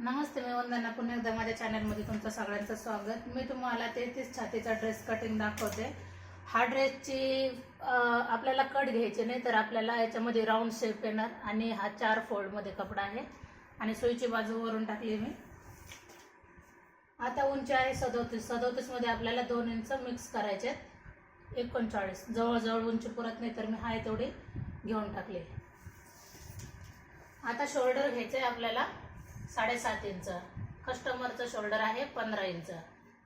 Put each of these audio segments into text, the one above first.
नमस्ते मी वंदना. पुन्हा एकदा माझ्या चॅनलमध्ये तुमचं सगळ्यांचं स्वागत. मी तुम्हाला तेहतीस छातीचा ड्रेस कटिंग दाखवते. हा ड्रेसची आपल्याला कट घ्यायची नाही तर आपल्याला याच्यामध्ये राऊंड शेप येणार आणि हा चार फोल्डमध्ये कपडा आहे. आणि सुईची बाजू वरून टाकली मी. आता उंची आहे सदोतीस. सदोतीसमध्ये आपल्याला दोन इंच मिक्स करायचे आहेत. एकोणचाळीस. जवळजवळ उंची पुरत नाही तर मी हाय तेवढी घेऊन टाकली. आता शोल्डर घ्यायचं आहे आपल्याला. साडेसात इंच. कस्टमरचं शोल्डर आहे पंधरा इंच.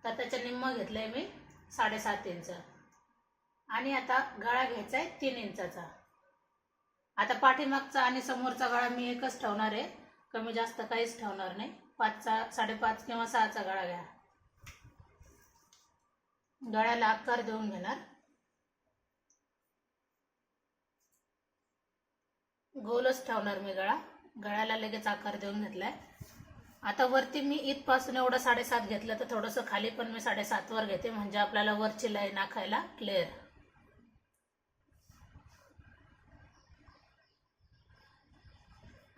तर त्याचं निम्मं घेतलं आहे मी साडेसात इंच. आणि आता गळा घ्यायचा आहे तीन इंचाचा. आता पाठीमागचा आणि समोरचा गळा मी एकच ठेवणार आहे. कमी जास्त काहीच ठेवणार नाही. पाचचा साडेपाच किंवा सहाचा गळा घ्या. गळ्याला आकार देऊन घेणार. गोलच ठेवणार मी गळा. गळ्याला लगेच आकार देऊन घेतलाय. आता वरती मी इथपासून एवढं साडेसात घेतलं तर थोडंसं खाली पण मी साडेसातवर घेते म्हणजे आपल्याला वरची लाईन आखायला क्लिअर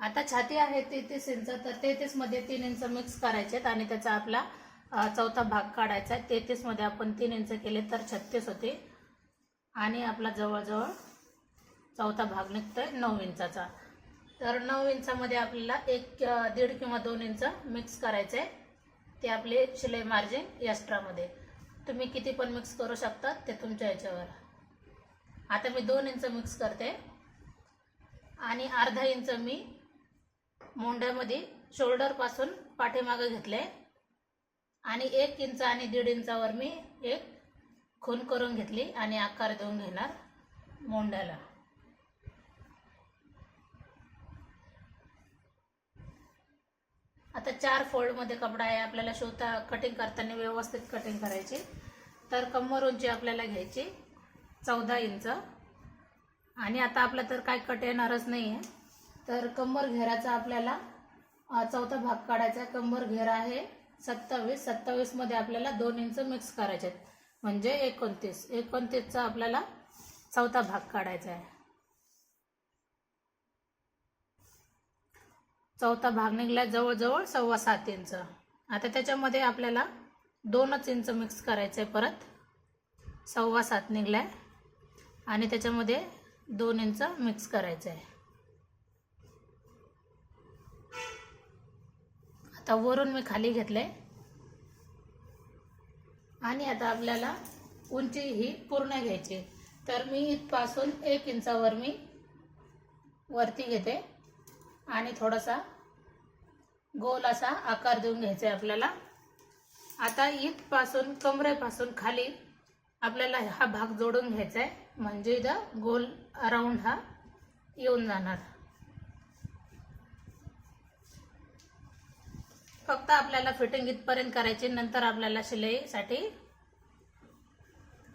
आता छाती आहे तेहतीस इंच तर तेहतीसमध्ये तीन इंच मिक्स करायचे आणि त्याचा आपला चौथा भाग काढायचा आहे. तेहतीसमध्ये आपण तीन इंच केले तर छत्तीस होते. आणि आपला जवळजवळ चौथा भाग निघतोय नऊ इंचाचा. तर नऊ इंचामध्ये आपल्याला एक दीड किंवा दोन इंच मिक्स करायचं आहे ते आपले शिलाई मार्जिन एक्स्ट्रामध्ये तुम्ही किती पण मिक्स करू शकता ते तुमच्या याच्यावर. आता मी दोन इंच मिक्स करते. आणि अर्धा इंच मी मोंढ्यामध्ये शोल्डरपासून पाठीमागं घेतले. आणि एक इंच आणि दीड इंचावर मी एक खून करून घेतली आणि आकार देऊन घेणार मोंढ्याला. आता चार फोल्डमध्ये कपडा आहे आपल्याला शिवता कटिंग करताना व्यवस्थित कटिंग करायची. तर कंबर उंची आपल्याला घ्यायची चौदा इंच. आणि आता आपला तर काय कट येणारच नाही आहे तर कंबर घेराचा आपल्याला चौथा भाग काढायचा आहे. कंबर घेरा आहे सत्तावीस. सत्तावीसमध्ये आपल्याला दोन इंच मिक्स करायचे आहेत. म्हणजे एकोणतीस. एकोणतीसचा आपल्याला चौथा भाग काढायचा आहे. चौथा भाग निघला जवळजवळ सव्वा सात इंच. आता त्याच्यामध्ये आपल्याला दोनच इंच मिक्स करायचं आहे परत. सव्वा सात निघलाय. आणि त्याच्यामध्ये दोन इंच मिक्स करायचं आहे आता वरून मी खाली घेतलं आहे आणि आता आपल्याला उंची ही पूर्ण घ्यायची तर मी इथपासून एक इंचावर मी वरती घेते. आणि थोडासा गोल असा आकार देऊन घ्यायचा आहे आपल्याला. आता इथपासून कमरेपासून खाली आपल्याला हा भाग जोडून घ्यायचा आहे. म्हणजे इथं गोल राऊंड हा येऊन जाणार. फक्त आपल्याला फिटिंग इथपर्यंत करायची नंतर आपल्याला शिलाईसाठी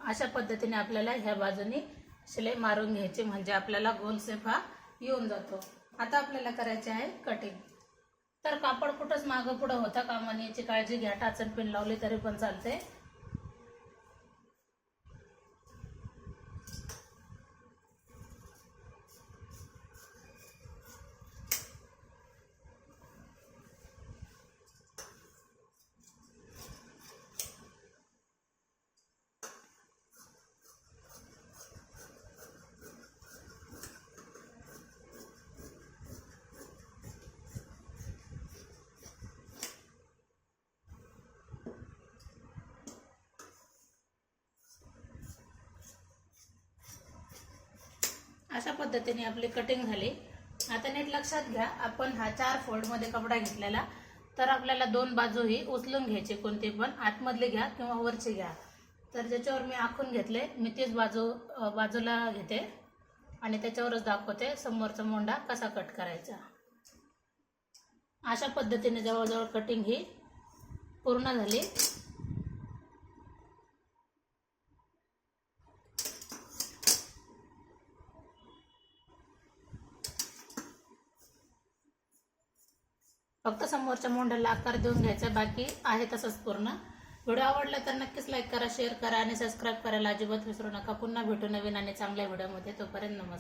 अशा पद्धतीने आपल्याला ह्या बाजूने शिलाई मारून घ्यायची. म्हणजे आपल्याला गोल सेफ हा येऊन जातो. आता आपल्याला करायचे आहे कटिंग तर कापड कुठंच मागं पुढं होता कामाने याची काळजी घ्या. टाचन पिन लावली तरी पण चालते. अशा पद्धतीने आपली कटिंग झाली. आता नीट लक्षात घ्या आपण हा चार फोल्डमध्ये कपडा घेतलेला. तर आपल्याला दोन बाजू ही उचलून घ्यायची कोणते पण. आतमधले घ्या किंवा वरचे घ्या. तर ज्याच्यावर मी आखून घेतले मी तीच बाजू बाजूला घेते. आणि त्याच्यावरच दाखवते समोरचा मोंडा कसा कट करायचा. अशा पद्धतीने जवळजवळ कटिंग ही पूर्ण झाली. फक्त समोरच्या मोंढ्याला आकार देऊन घ्यायचा बाकी आहे तसंच पूर्ण. व्हिडिओ आवडला तर नक्कीच लाईक करा शेअर करा आणि सबस्क्राईब करायला अजिबात विसरू नका. पुन्हा भेटू नवीन आणि चांगल्या व्हिडिओमध्ये. तोपर्यंत नमस्कार.